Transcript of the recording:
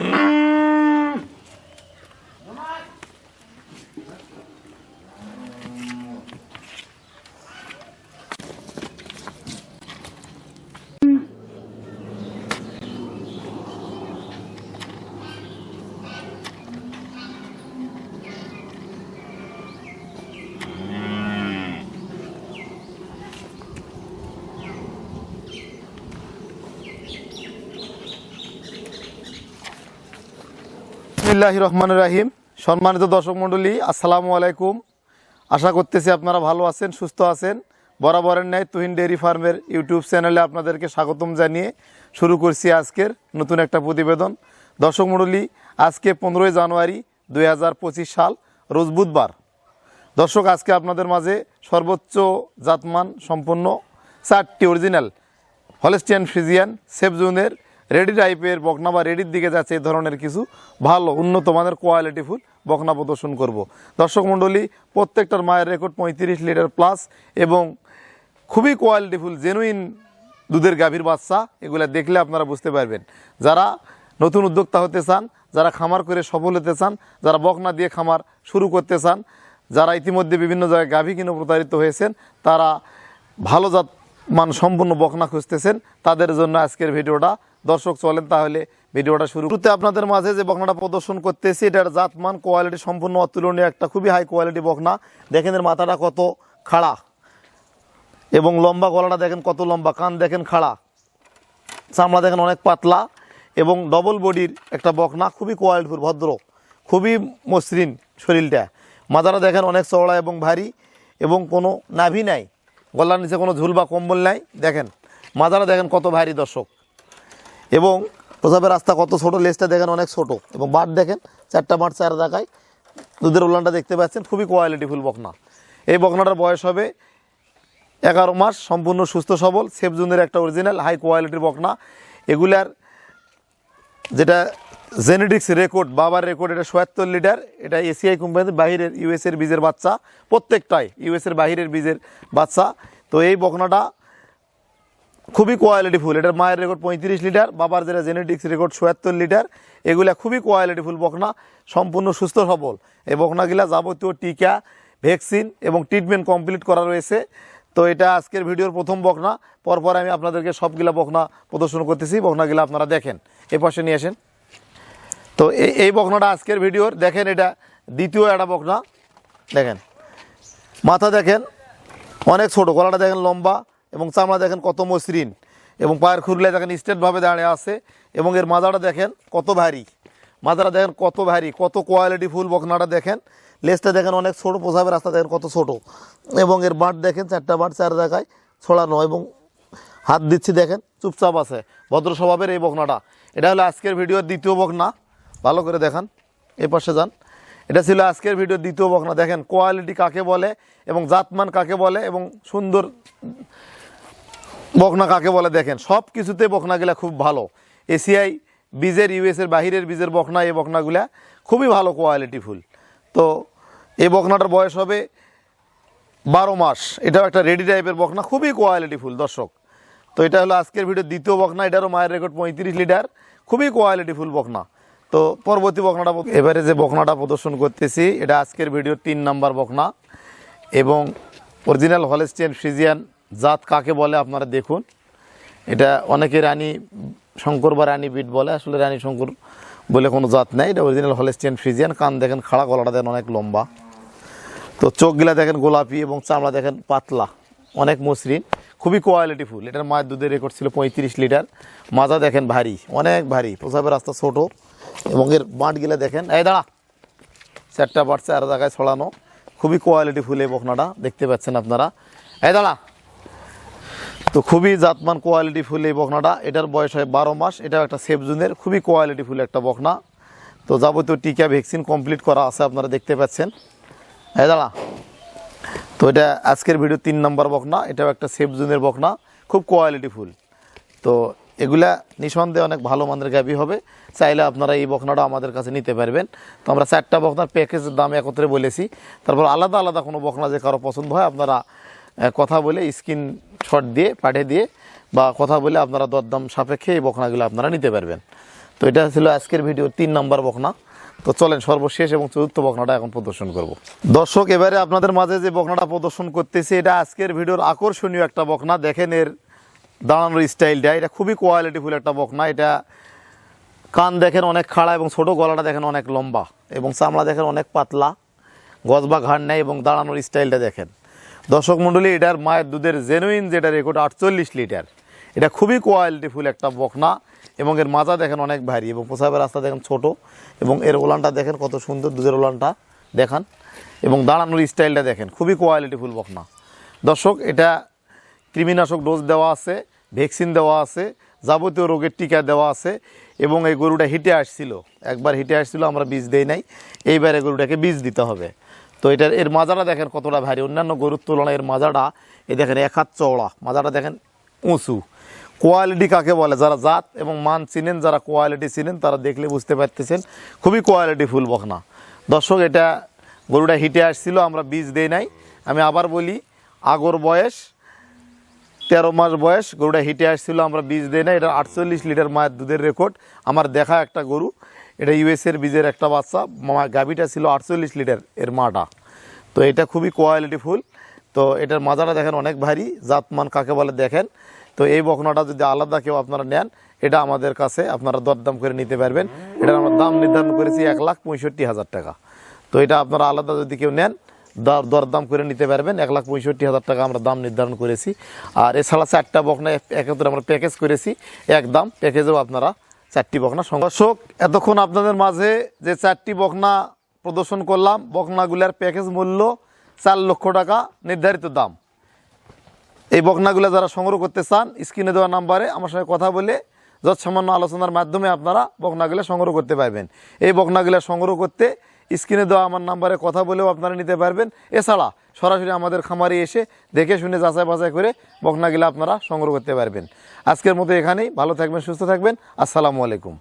嗯 বিসমিল্লাহ রহমান রাহিম। সম্মানিত দর্শক মণ্ডলী, আসসালামু আলাইকুম। আশা করতেছি আপনারা ভালো আছেন, সুস্থ আছেন। বরাবরের ন্যায় তুহিন ডেয়ারি ফার্মের ইউটিউব চ্যানেলে আপনাদেরকে স্বাগতম জানিয়ে শুরু করছি আজকের নতুন একটা প্রতিবেদন। দর্শক মণ্ডলী, আজকে পনেরোই জানুয়ারি দু হাজার পঁচিশ সাল, রোজ বুধবার। দর্শক, আজকে আপনাদের মাঝে সর্বোচ্চ জাতমান সম্পন্ন চারটি অরিজিনাল হলেস্টিয়ান ফ্রিজিয়ান সেফ জোনের রেডি টাইপের বকনা বা রেডির দিকে যাচ্ছে এই ধরনের কিছু ভালো, উন্নত মানের কোয়ালিটি ফুল বকনা প্রদর্শন করব। দর্শক মণ্ডলী, প্রত্যেকটার মায়ের রেকর্ড পঁয়ত্রিশ লিটার প্লাস এবং খুবই কোয়ালিটি ফুল জেনুইন দুধের গাভীর বাচ্চা, এগুলো দেখলে আপনারা বুঝতে পারবেন। যারা নতুন উদ্যোক্তা হতে চান, যারা খামার করে সফল হতে চান, যারা বকনা দিয়ে খামার শুরু করতে চান, যারা ইতিমধ্যে বিভিন্ন জায়গায় গাভী কিনে প্রতারিত হয়েছেন, তারা ভালো জাত মান সম্পূর্ণ বকনা খুঁজতেছেন, তাদের জন্য আজকের ভিডিওটা দর্শক, চলেন তাহলে ভিডিওটা শুরু করতে। আপনাদের মাঝে যে বকনাটা প্রদর্শন করতেছি, এটার জাতমান কোয়ালিটি সম্পূর্ণ অতুলনীয় একটা খুবই হাই কোয়ালিটি বকনা। দেখেন এর মাথাটা কত খাড়া এবং লম্বা গলাটা দেখেন কত লম্বা, কান দেখেন খাড়া, চামড়া দেখেন অনেক পাতলা এবং ডবল বডির একটা বকনা, খুবই কোয়ালিটিফুল ভদ্র, খুবই মসৃণ শরীরটা। মাথাটা দেখেন অনেক চওড়া এবং ভারী এবং কোনো নাভি নাই, গলার নিচে কোনো ঝুল বা কম্বল নাই, দেখেন। মাথাটা দেখেন কত ভারী দর্শক। এবং প্রসাবের রাস্তা কত ছোট, লেজটা দেখেন অনেক ছোট। এবং বাট দেখেন, চারটা বাট চার জায়গায়। দুধের উল্লানটা দেখতে পাচ্ছেন, খুবই কোয়ালিটিফুল বকনা। এই বকনাটার বয়স হবে এগারো মাস, সম্পূর্ণ সুস্থ, সবল, সেফ জুনের একটা অরিজিনাল হাই কোয়ালিটির বকনা। এগুলার যেটা জেনেটিক্স রেকর্ড বাবার রেকর্ড এটা সোয়াত্তর লিটার, এটা এসিআই কোম্পানির বাহিরের ইউএসের বীজের বাচ্চা, প্রত্যেকটাই ইউএসের বাহিরের বীজের বাচ্চা। তো এই বকনাটা খুবই কোয়ালিটিফুল এটার মায়ের রেকর্ড পঁয়ত্রিশ লিটার, বাবার যেটা জেনেটিক্স রেকর্ড সোয়াত্তর লিটার, এগুলা খুবই কোয়ালিটিফুল বকনা সম্পূর্ণ সুস্থ সবল। এই বকনাগুলা যাবতীয় টিকা ভ্যাকসিন এবং ট্রিটমেন্ট কমপ্লিট করা রয়েছে। তো এটা আজকের ভিডিওর প্রথম বকনা। পরপর আমি আপনাদেরকে সবগুলা বকনা প্রদর্শন করতেছি। বকনাগুলা আপনারা দেখেন। এ পাশে নিয়ে আসেন। তো এই এই বকনাটা আজকের ভিডিওর। দেখেন এটা দ্বিতীয় একটা বকনা। দেখেন। মাথা দেখেন। অনেক ছোট। গলাটা দেখেন লম্বা। এবং চামড়া দেখেন কত মসৃণ, এবং পায়ের খুরলে দেখেন স্টেটভাবে দাঁড়িয়ে আছে, এবং এর মাজাটা দেখেন কত ভারী। মাজাটা দেখেন কত ভারী, কত কোয়ালিটি ফুল বকনাটা দেখেন। লেজটা দেখেন অনেক ছোট পোষাবের রাস্তা দেখেন কত ছোট। এবং এর বাট দেখেন, চারটা বাট চার জায়গায় ছড়ানো, এবং হাত দিচ্ছি দেখেন, চুপচাপ আছে। ভদ্র স্বভাবের এই বকনাটা। এটা হলো আজকের ভিডিওর দ্বিতীয় বকনা। ভালো করে দেখান এ পাশে যান। এটা ছিল আজকের ভিডিওর দ্বিতীয় বকনা। দেখেন কোয়ালিটি কাকে বলে, এবং জাতমান কাকে বলে, এবং সুন্দর বকনা কাকে বলে দেখেন? সব কিছুতে বকনাগুলা খুব ভালো। এসিআই, বীজের, ইউএসের, বাহিরের বীজের বকনা, এই বকনাগুলা খুবই ভালো কোয়ালিটি ফুল। তো এই বকনাটার বয়স হবে বারো মাস। এটাও একটা রেডি টাইপের বকনা, খুবই কোয়ালিটি ফুল, দর্শক। তো এটা হলো আজকের ভিডিও দ্বিতীয় বকনা, এটারও মায়ের রেকর্ড পঁয়ত্রিশ লিটার। খুবই কোয়ালিটি ফুল বকনা। তো পরবর্তী বকনাটা এবারে যে বকনাটা প্রদর্শন করতেছি, এটা আজকের ভিডিওর তিন নাম্বার বকনা। এবং অরিজিনাল হলেস্টিয়ান ফ্রিজিয়ান জাত কাকে বলে আপনারা দেখুন। এটা অনেকে রানী শঙ্কর বা রানী বিট বলে, আসলে রানী শঙ্কর বলে কোনো জাত নেই। এটা অরিজিনাল হলেস্টিয়ান ফ্রিজিয়ান কান দেখেন খাড়া, গলাটা দেখেন অনেক লম্বা। তো চোখগুলা দেখেন গোলাপি এবং চামড়া দেখেন পাতলা, অনেক মসৃণ, খুবই কোয়ালিটি ফুল। এটার মায়ের দুধের রেকর্ড ছিল পঁয়ত্রিশ লিটার। মাজা দেখেন ভারী, অনেক ভারী। প্রসাবের রাস্তা ছোট এবং এর বাঁটগুলা দেখেন, এই দাঁড়া। চারটা বাট চার জায়গায় ছড়ানো। খুবই কোয়ালিটি ফুল এই বকনাটা, দেখতে পাচ্ছেন আপনারা। এই দাঁড়া। তো খুবই জাতমান কোয়ালিটি ফুল এই বকনাটা। এটার বয়স হয় বারো মাস, এটাও একটা সেফ জুনের খুবই কোয়ালিটি ফুল একটা বকনা। তো যাবতীয় টিকা ভ্যাকসিন কমপ্লিট করা আছে আপনারা দেখতে পাচ্ছেন। হ্যাঁ দাঁড়া। তো এটা আজকের ভিডিও তিন নম্বর বকনা, এটাও একটা সেফ জুনের বকনা, খুব কোয়ালিটি ফুল। তো এগুলা নিঃসন্দেহে অনেক ভালো মানের গাভি হবে, চাইলে আপনারা এই বকনাটা আমাদের কাছে নিতে পারবেন। তো আমরা চারটা বকনার প্যাকেজের দাম একত্রে বলেছি। তারপর আলাদা আলাদা কোনো বকনা যে কারও পছন্দ হয়, আপনারা কথা বলে স্ক্রিন শট দিয়ে, পাঠিয়ে দিয়ে, বা কথা বলে আপনারা দরদাম সাপেক্ষে এই বকনাগুলো আপনারা নিতে পারবেন। তো এটা ছিল আজকের ভিডিও, তিন নম্বর বকনা তো চলেন সর্বশেষ এবং চতুর্থ বকনাটা এখন প্রদর্শন করব। দর্শক, এবারে আপনাদের মাঝে যে বকনাটা প্রদর্শন করতেছি, এটা আজকের ভিডিওর আকর্ষণীয় একটা বকনা দেখেন এর দাঁড়ানোর স্টাইলটা, এটা খুবই কোয়ালিটিফুল একটা বকনা এটা কান দেখেন অনেক খাড়া এবং ছোট, গলাটা দেখেন অনেক লম্বা এবং চামড়া দেখেন অনেক পাতলা। গজ বা ঘাড় নেই এবং দাঁড়ানোর স্টাইলটা দেখেন। দর্শক মণ্ডলী এটার মায়ের দুধের জেনুইন যেটা রেকর্ড আটচল্লিশ লিটার। এটা খুবই কোয়ালিটিফুল একটা বকনা, এবং এর মাজা দেখেন অনেক ভারী, এবং প্রসাবের রাস্তা দেখেন ছোট, এবং এর ওলানটা দেখেন কত সুন্দর, দুধের ওলানটা দেখান। এবং দাঁড়ানোর স্টাইলটা দেখেন, খুবই কোয়ালিটিফুল বকনা। দর্শক, এটা কৃমিনাশক ডোজ দেওয়া আছে ভ্যাকসিন দেওয়া আছে, যাবতীয় রোগের টিকা দেওয়া আছে, এবং এই গরুটা হিটে আসছিল। একবার হিটে আসছিল, আমরা বীজ দেই নাই, এইবারে গরুটাকে বীজ দিতে হবে। তো এটার এর মাজাটা দেখেন কতটা ভারী। অন্যান্য গরুর তুলনায় এর মাজাটা, এই দেখেন এক হাত চওড়া। মাজাটা দেখেন উঁচু। কোয়ালিটি কাকে বলে? যারা জাত এবং মান চিনেন, যারা কোয়ালিটি চিনেন, তারা দেখলে বুঝতে পারতেছেন, খুবই কোয়ালিটি ফুল বখনা। দর্শক, এটা গরুটা হিটে আসছিল, আমরা বীজ দেই নাই। আমি আবার বলি, আগর বয়স, তেরো মাস বয়স, গরুটা হিটে আসছিল, আমরা বীজ দেই না এটা আটচল্লিশ লিটার মায়ের দুধের রেকর্ড আমার দেখা একটা গরু এটা ইউএসের বীজের একটা বাচ্চা। গাভিটা ছিল আটচল্লিশ লিটার এর মাটা। তো এটা খুবই কোয়ালিটি ফুল তো এটার মাজাটা দেখেন অনেক ভারী, জাতমান কাকে বলে দেখেন। তো এই বকনাটা যদি আলাদা কেউ আপনারা নেন, এটা আমাদের কাছে আপনারা দরদাম করে নিতে পারবেন। এটার আমরা দাম নির্ধারণ করেছি এক লাখ পঁয়ষট্টি হাজার টাকা। তো এটা আপনারা আলাদা যদি কেউ নেন, দর দরদাম করে নিতে পারবেন। এক লাখ পঁয়ষট্টি হাজার টাকা আমরা দাম নির্ধারণ করেছি। আর এছাড়া চারটা বকনা একত্রে আমরা প্যাকেজ করেছি। এক দাম প্যাকেজেও আপনারা চারটি বকনা দর্শক, এতক্ষণ আপনাদের মাঝে যে চারটি বকনা প্রদর্শন করলাম, বকনাগুলার প্যাকেজ মূল্য চার লক্ষ টাকা নির্ধারিত দাম। এই বকনাগুলা যারা সংগ্রহ করতে চান, স্ক্রিনে দেওয়া নাম্বারে আমার সঙ্গে কথা বলে যৎসামান্য আলোচনার মাধ্যমে আপনারা বকনাগুলা সংগ্রহ করতে পারবেন। এই বকনাগুলা সংগ্রহ করতে স্ক্রিনে দেওয়া আমার নাম্বারে কথা বলেও আপনারা নিতে পারবেন। এছাড়া সরাসরি আমাদের খামারে এসে দেখে শুনে যাচাই বাছাই করে বকনাগুলো আপনারা সংগ্রহ করতে পারবেন। আজকের মতো এখানেই, ভালো থাকবেন, সুস্থ থাকবেন। আসসালামু আলাইকুম।